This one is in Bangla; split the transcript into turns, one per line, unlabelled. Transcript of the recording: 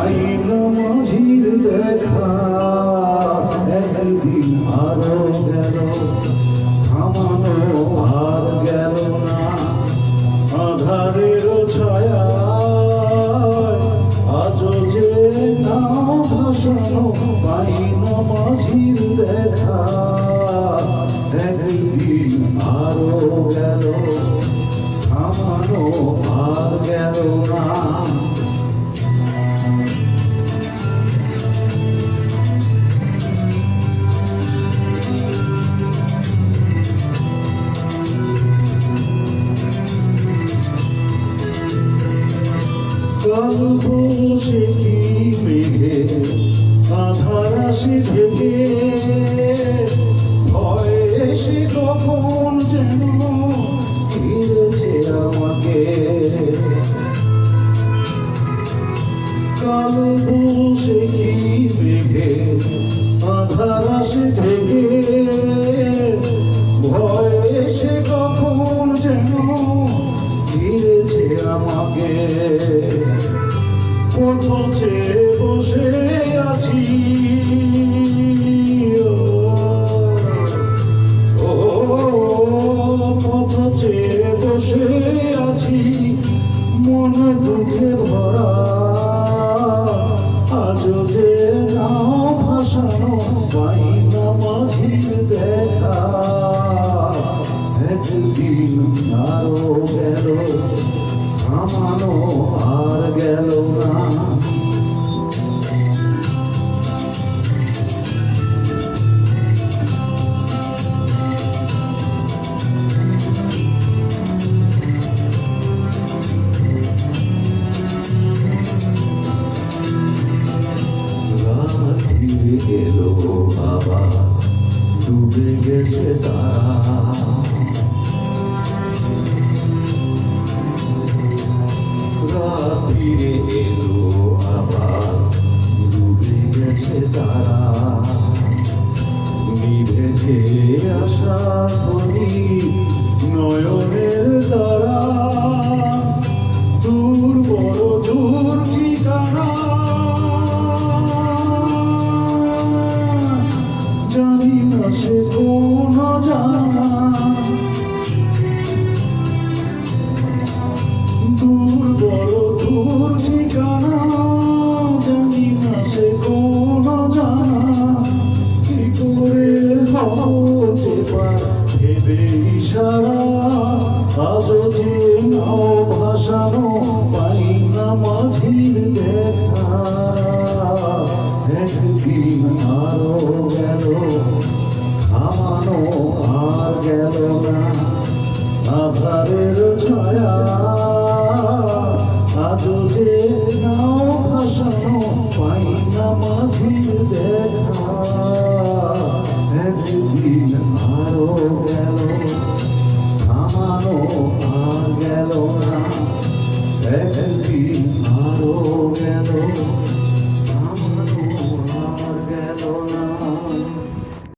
পাইল মাঝির দেখা। একদিন আরও গেল, থামানো আর না। আধারের ছায়া, আজও যে নাও ভাসানো, পাইল মাঝির দেখা। একদিন আরও গেল, থামানো আর গেল না। গল্প সে কি মেঘে? আধার আসে ঢেকে। ভয় এসে কখন যেন ঘিরেছে আমাকে। গল্প সে কি মেঘে? আধার আসে পথে বসে আছি। ডুবে গেছে তারা রাত্রিরে এলো আবার ডুবে গেছে তারা। নিভেছে আশা করি গোছানো পাই না মাঝির দেখা। একদিন আরও you.